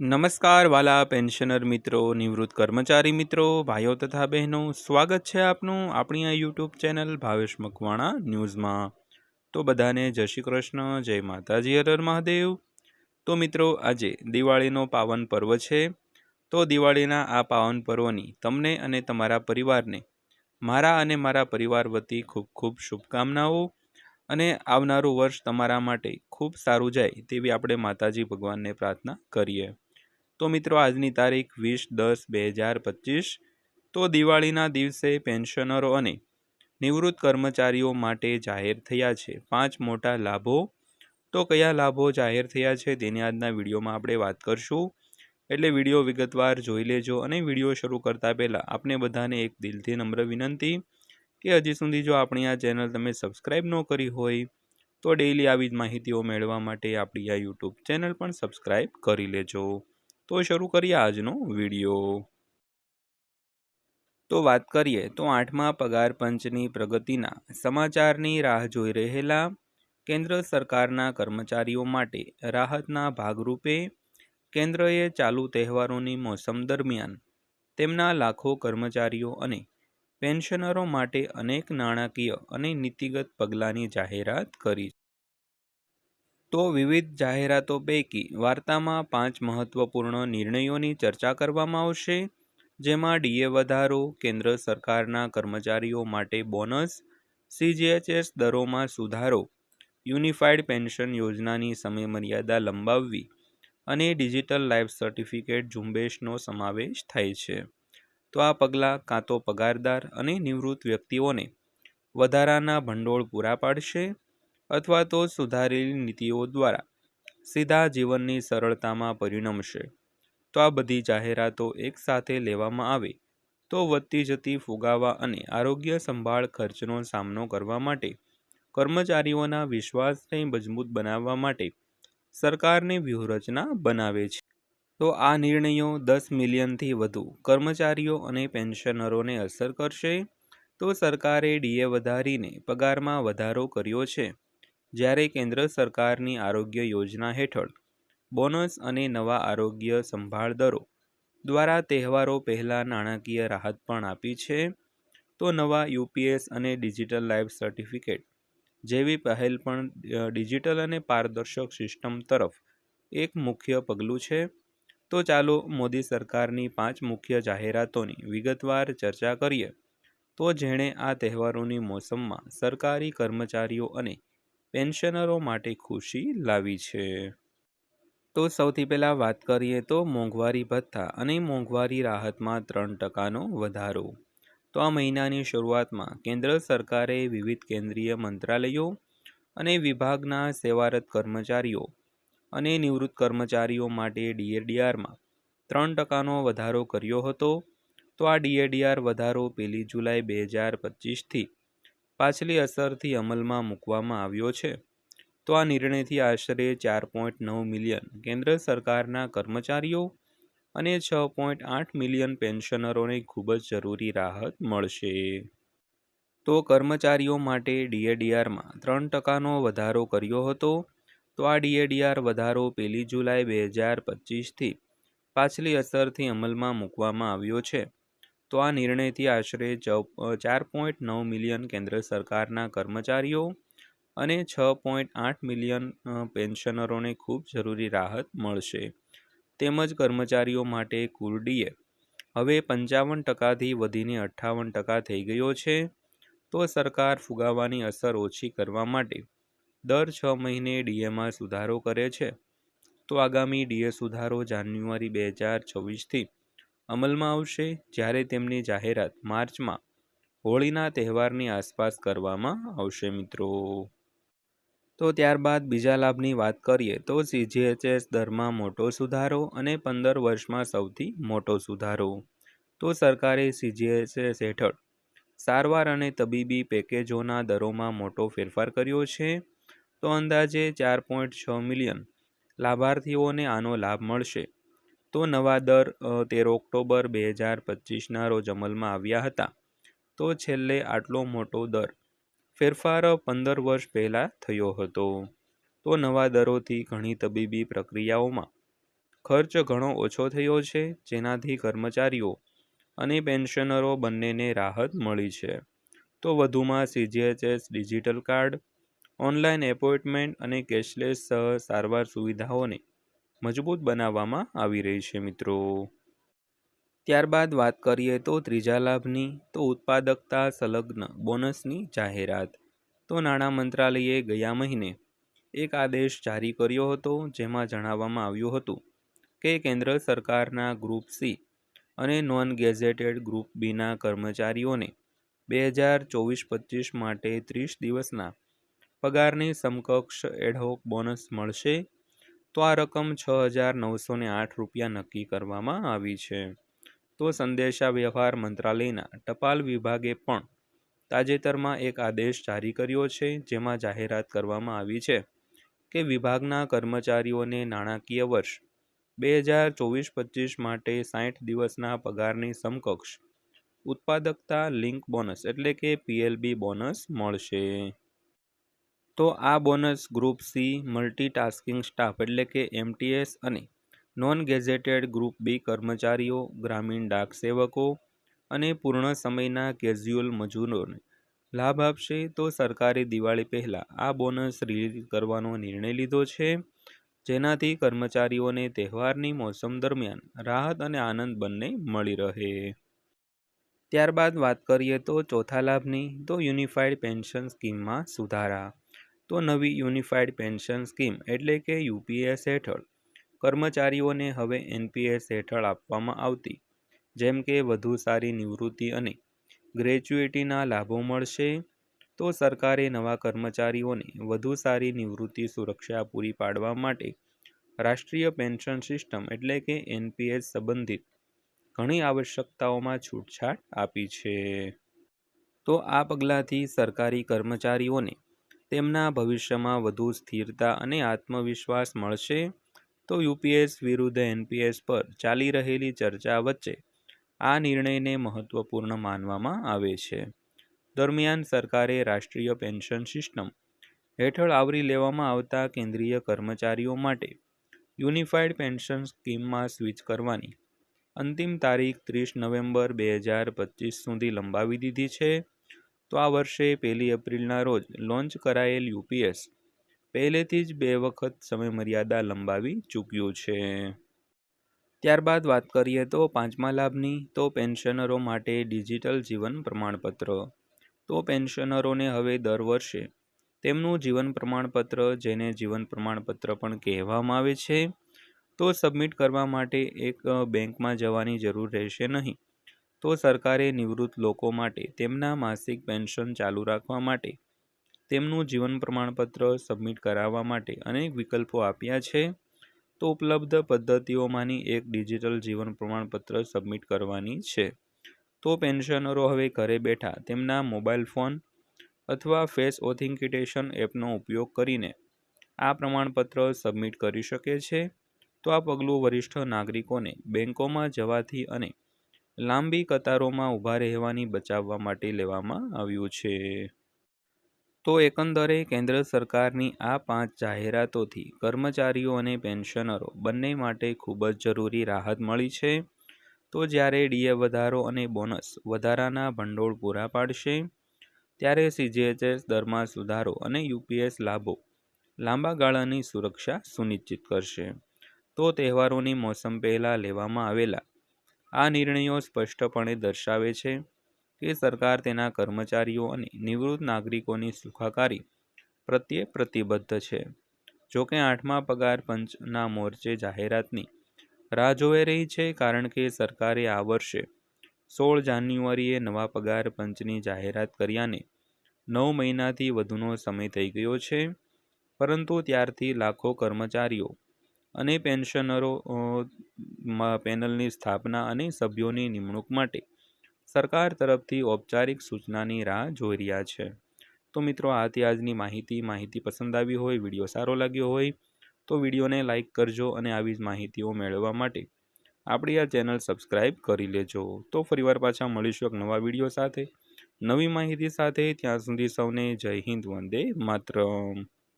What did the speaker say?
નમસ્કાર વાલા પેન્શનર મિત્રો, નિવૃત્ત કર્મચારી મિત્રો, ભાઈઓ તથા બહેનો, સ્વાગત છે આપનું આપણી આ યુટ્યુબ ચેનલ ભાવેશ મકવાણા ન્યૂઝમાં. તો બધાને જય શ્રી કૃષ્ણ, જય માતાજી હરર મહાદેવ. તો મિત્રો, આજે દિવાળીનો પાવન પર્વ છે. તો દિવાળીના આ પાવન પર્વની તમને અને તમારા પરિવારને, મારા અને મારા પરિવાર વતી ખૂબ ખૂબ શુભકામનાઓ અને આવનારું વર્ષ તમારા માટે ખૂબ સારું જાય તેવી આપણે માતાજી ભગવાનને પ્રાર્થના કરીએ. તો મિત્રો, આજની તારીખ વીસ દસ બે હજાર પચીસ. તો દિવાળીના દિવસે પેન્શનરો અને નિવૃત્ત કર્મચારીઓ માટે જાહેર થયા છે. પાંચ મોટા લાભો. તો કયા લાભો જાહેર થયા છે તેની આજના વિડીયોમાં આપણે વાત કરશું. એટલે વીડિયો વિગતવાર જોઈ લેજો અને વીડિયો શરૂ કરતાં પહેલાં આપણે બધાને એક દિલથી નમ્ર વિનંતી કે હજી સુધી જો આપણી આ ચેનલ તમે સબસ્ક્રાઈબ ન કરી હોય, તો ડેઈલી આવી જ માહિતીઓ મેળવવા માટે આપણી આ યુટ્યુબ ચેનલ પણ સબસ્ક્રાઈબ કરી લેજો. તો શરૂ કરીએ આજનો વીડિયો. તો વાત કરીએ તો આઠમા પગાર પંચની પ્રગતિના સમાચારની રાહ જોઈ રહેલા કેન્દ્ર સરકારના કર્મચારીઓ માટે રાહતના ભાગરૂપે કેન્દ્રએ ચાલુ તહેવારોની મોસમ દરમિયાન તેમના લાખો કર્મચારીઓ અને પેન્શનરો માટે અનેક નાણાકીય અને નીતિગત પગલાંની જાહેરાત કરી તો વિવિધ જાહેરાતો પૈકી વાર્તામાં પાંચ મહત્વપૂર્ણ નિર્ણયોની ચર્ચા કરવામાં આવશે, જેમાં ડીએ વધારો, કેન્દ્ર સરકારના કર્મચારીઓ માટે બોનસ સીજીએચએસ દરોમાં સુધારો, યુનિફાઈડ પેન્શન યોજનાની સમયમર્યાદા લંબાવવી અને ડિજિટલ લાઈફ સર્ટિફિકેટ ઝુંબેશનો સમાવેશ થાય છે. તો આ પગલાં કાં તો પગારદાર અને નિવૃત્ત વ્યક્તિઓને વધારાના ભંડોળ પૂરા પાડશે અથવા તો સુધારેલી નીતિઓ દ્વારા સીધા જીવનની સરળતામાં પરિણમશે તો આ બધી જાહેરાતો એકસાથે લેવામાં આવે, તો વધતી જતી ફુગાવા અને આરોગ્ય સંભાળ ખર્ચનો સામનો કરવા માટે, કર્મચારીઓના વિશ્વાસને મજબૂત બનાવવા માટે સરકારની વ્યૂહરચના બનાવે છે. તો આ નિર્ણયો દસ મિલિયનથી વધુ કર્મચારીઓ અને પેન્શનરોને અસર કરશે? તો સરકારે ડીએ વધારીને પગારમાં વધારો કર્યો છે. જ્યારે કેન્દ્ર સરકારની આરોગ્ય યોજના હેઠળ બોનસ અને નવા આરોગ્ય સંભાળ દરો દ્વારા તહેવારો પહેલાં નાણાકીય રાહત પણ આપી છે, તો નવા યુપીએસ અને ડિજિટલ લાઈફ સર્ટિફિકેટ જેવી પહેલ પણ ડિજિટલ અને પારદર્શક સિસ્ટમ તરફ એક મુખ્ય પગલું છે. તો ચાલો મોદી સરકારની પાંચ મુખ્ય જાહેરાતોની વિગતવાર ચર્ચા કરીએ. તો જેણે આ તહેવારોની મોસમમાં સરકારી કર્મચારીઓ અને પેન્શનરો માટે ખુશી લાવી છે. તો સૌથી પહેલાં વાત કરીએ તો મોંઘવારી ભથ્થા અને મોંઘવારી રાહતમાં ત્રણ ટકાનો વધારો. તો આ મહિનાની શરૂઆતમાં કેન્દ્ર સરકારે વિવિધ કેન્દ્રીય મંત્રાલયો અને વિભાગના સેવારત કર્મચારીઓ અને નિવૃત્ત કર્મચારીઓ માટે ડીએડીઆરમાં ત્રણ ટકાનો વધારો કર્યો હતો. તો આ ડીએડીઆર વધારો પહેલી જુલાઈ બે હજાર પચીસથી પાછલી અસરથી અમલમાં મૂકવામાં આવ્યો છે. તો આ નિર્ણયથી આશરે ચાર પોઈન્ટ નવ મિલિયન કેન્દ્ર સરકારના કર્મચારીઓ અને છ પોઈન્ટ આઠ મિલિયન પેન્શનરોને ખૂબ જ જરૂરી રાહત મળશે. તો કર્મચારીઓ માટે ડીએડીઆરમાં ત્રણ ટકાનો વધારો કર્યો હતો. તો આ ડીએડીઆર વધારો પહેલી જુલાઈ બે હજાર પચીસથી પાછલી અસરથી અમલમાં મૂકવામાં આવ્યો છે. તો આ નિર્ણયથી આશરે ચાર પોઈન્ટ નવ મિલિયન કેન્દ્ર સરકારના કર્મચારીઓ અને છ પોઈન્ટ આઠ મિલિયન પેન્શનરોને ખૂબ જરૂરી રાહત મળશે. તેમજ કર્મચારીઓ માટે કુરડીએ હવે પંચાવન ટકાથી વધીને અઠ્ઠાવન ટકા થઈ ગયો છે. તો સરકાર ફુગાવાની અસર ઓછી કરવા માટે દર છ મહિને ડીએમાં સુધારો કરે છે. તો આગામી ડીએ સુધારો જાન્યુઆરી બે હજાર છવ્વીસથી અમલમાં આવશે જ્યારે તેમની જાહેરાત માર્ચમાં હોળીના તહેવારની આસપાસ કરવામાં આવશે મિત્રો. તો ત્યારબાદ બીજા લાભની વાત કરીએ તો સીજીએચએસ દરમાં મોટો સુધારો અને પંદર વર્ષમાં સૌથી મોટો સુધારો. તો સરકારે સીજીએચએસ હેઠળ સારવાર અને તબીબી પેકેજોના દરોમાં મોટો ફેરફાર કર્યો છે. તો અંદાજે ચાર પોઈન્ટ છ મિલિયન લાભાર્થીઓને આનો લાભ મળશે. તો નવા દર તેર ઓક્ટોબર બે હજાર પચીસના રોજ અમલમાં આવ્યા હતા. તો છેલ્લે આટલો મોટો દર. ફેરફાર પંદર વર્ષ પહેલાં થયો હતો. તો નવા દરોથી ઘણી તબીબી પ્રક્રિયાઓમાં ખર્ચ ઘણો ઓછો થયો છે, જેનાથી કર્મચારીઓ અને પેન્શનરો બંનેને રાહત મળી છે. તો વધુમાં CGHS digital card, online appointment અને કેશલેસ સારવાર સુવિધાઓને મજબૂત બનાવવામાં આવી રહી છે, મિત્રો. ત્યારબાદ વાત કરીએ તો ત્રીજા લાભની, તો ઉત્પાદકતા સંલગ્ન બોનસની જાહેરાત. તો નાણાં મંત્રાલયે ગયા મહિને એક આદેશ જારી કર્યો હતો, જેમાં જણાવવામાં આવ્યું હતું કે કેન્દ્ર સરકારના ગ્રુપ સી અને નોન ગેઝેટેડ ગ્રુપ બીના કર્મચારીઓને બે હજાર ચોવીસ પચીસ માટે ત્રીસ દિવસના પગારની સમકક્ષ એડહોક બોનસ મળશે. તો આ રકમ છ હજાર નવસો ને આઠ રૂપિયા નક્કી કરવામાં આવી છે. તો સંદેશા વ્યવહાર મંત્રાલયના ટપાલ વિભાગે પણ તાજેતરમાં એક આદેશ જારી કર્યો છે, જેમાં જાહેરાત કરવામાં આવી છે કે વિભાગના કર્મચારીઓને નાણાકીય વર્ષ બે હજાર ચોવીસ પચીસ માટે સાઠ દિવસના પગારની સમકક્ષ ઉત્પાદકતા લિંક બોનસ એટલે કે પીએલબી બોનસ મળશે. તો આ bonus group C multitasking staff એટલે કે એમટીએસ અને નોન ગેઝેટેડ ગ્રુપ બી કર્મચારીઓ, ગ્રામીણ ડાક સેવકો અને પૂર્ણ સમયના કેઝ્યુઅલ મજૂરોને લાભ આપશે તો સરકારે દિવાળી પહેલાં આ બોનસ રિલીઝ કરવાનો નિર્ણય લીધો છે. જેનાથી કર્મચારીઓને તહેવારની મોસમ દરમિયાન રાહત અને આનંદ બંને મળી રહે. ત્યારબાદ વાત કરીએ તો ચોથા લાભની, તો યુનિફાઈડ પેન્શન સ્કીમમાં સુધારા. તો નવી યુનિફાઈડ પેન્શન સ્કીમ એટલે કે યુપીએસ હેઠળ. કર્મચારીઓને હવે એનપીએસ હેઠળ આપવામાં આવતી. જેમ કે વધુ સારી નિવૃત્તિ અને ગ્રેચ્યુઇટીના લાભો મળશે, તો સરકારે નવા કર્મચારીઓને વધુ સારી નિવૃત્તિ સુરક્ષા પૂરી પાડવા માટે રાષ્ટ્રીય પેન્શન સિસ્ટમ એટલે કે એનપીએસ સંબંધિત ઘણી આવશ્યકતાઓમાં છૂટછાટ આપી છે. તો આ પગલાંથી સરકારી કર્મચારીઓને તેમના ભવિષ્યમાં વધુ સ્થિરતા અને આત્મવિશ્વાસ મળશે તો યુપીએસ વિરુદ્ધ એનપીએસ પર ચાલી રહેલી ચર્ચા વચ્ચે આ નિર્ણયને મહત્વપૂર્ણ માનવામાં આવે છે. દરમિયાન સરકારે રાષ્ટ્રીય પેન્શન સિસ્ટમ હેઠળ આવરી લેવામાં આવતા કેન્દ્રીય કર્મચારીઓ માટે યુનિફાઈડ પેન્શન સ્કીમમાં સ્વિચ કરવાની અંતિમ તારીખ ત્રીસ નવેમ્બર બે હજાર પચીસ સુધી લંબાવી દીધી છે. તો આ વર્ષે પહેલી એપ્રિલના રોજ લોન્ચ કરાયેલ યુપીએસ પહેલેથી જ બે વખત સમયમર્યાદા લંબાવી ચૂક્યું છે. ત્યારબાદ વાત કરીએ તો પાંચમા લાભની, તો પેન્શનરો માટે ડિજિટલ જીવન પ્રમાણપત્ર. તો પેન્શનરોને હવે દર વર્ષે તેમનું જીવન પ્રમાણપત્ર, જેને જીવન પ્રમાણપત્ર પણ કહેવામાં આવે છે, તો સબમિટ કરવા માટે એક બેંકમાં જવાની જરૂર રહેશે નહીં. તો સરકારે નિવૃત્ત લોકો માટે તેમના માસિક પેન્શન ચાલુ રાખવા માટે, તેમનું જીવન પ્રમાણપત્ર સબમિટ કરાવવા માટે અનેક વિકલ્પો આપ્યા છે. તો ઉપલબ્ધ પદ્ધતિઓમાંની એક ડિજિટલ જીવન પ્રમાણપત્ર સબમિટ કરવાની છે. તો પેન્શનરો હવે ઘરે બેઠા તેમના મોબાઈલ ફોન અથવા ફેસ ઓથેન્ટિકેશન એપનો ઉપયોગ કરીને આ પ્રમાણપત્ર સબમિટ કરી શકે છે. તો આ પગલું વરિષ્ઠ નાગરિકોને બેંકોમાં જવાથી અને લાંબી કતારોમાં ઊભા રહેવાની બચાવવા માટે લેવામાં આવ્યું છે. તો એકંદરે કેન્દ્ર સરકારની આ પાંચ જાહેરાતોથી કર્મચારીઓ અને પેન્શનરો બંને માટે ખૂબ જ જરૂરી રાહત મળી છે. તો જ્યારે ડીએ વધારો અને બોનસ વધારાના ભંડોળ પૂરા પાડશે, ત્યારે સીજીએચએસ દરમાં સુધારો અને યુપીએસ લાભો લાંબા ગાળાની સુરક્ષા સુનિશ્ચિત કરશે. તો તહેવારોની મોસમ પહેલાં લેવામાં આવેલા આ નિર્ણયો સ્પષ્ટપણે દર્શાવે છે કે સરકાર તેના કર્મચારીઓ અને નિવૃત્ત નાગરિકોની સુખાકારી પ્રત્યે પ્રતિબદ્ધ છે. જોકે આઠમા પગાર પંચના મોરચે જાહેરાતની રાહ જોઈ રહી છે કારણ કે સરકારે આ વર્ષે સોળ જાન્યુઆરીએ નવા પગાર પંચની જાહેરાત કર્યાને નવ મહિનાથી વધુનો સમય થઈ ગયો છે. પરંતુ ત્યારથી લાખો કર્મચારીઓ અને પેન્શનરો પેનલની સ્થાપના અને સભ્યોની નિમણૂક માટે સરકાર તરફથી ઔપચારિક સૂચનાની રાહ જોઈ રહ્યા છે. તો મિત્રો, આથી આજની માહિતી માહિતી પસંદ આવી હોય, વીડિયો સારો લાગ્યો હોય, તો વિડીયોને લાઇક કરજો અને આવી જ માહિતીઓ મેળવવા માટે આપણી આ ચેનલ સબસ્ક્રાઈબ કરી લેજો. તો ફરીવાર પાછા મળીશું એક નવા વીડિયો સાથે. નવી માહિતી સાથે ત્યાં સુધી સૌને જય હિન્દ, વંદે માતરમ.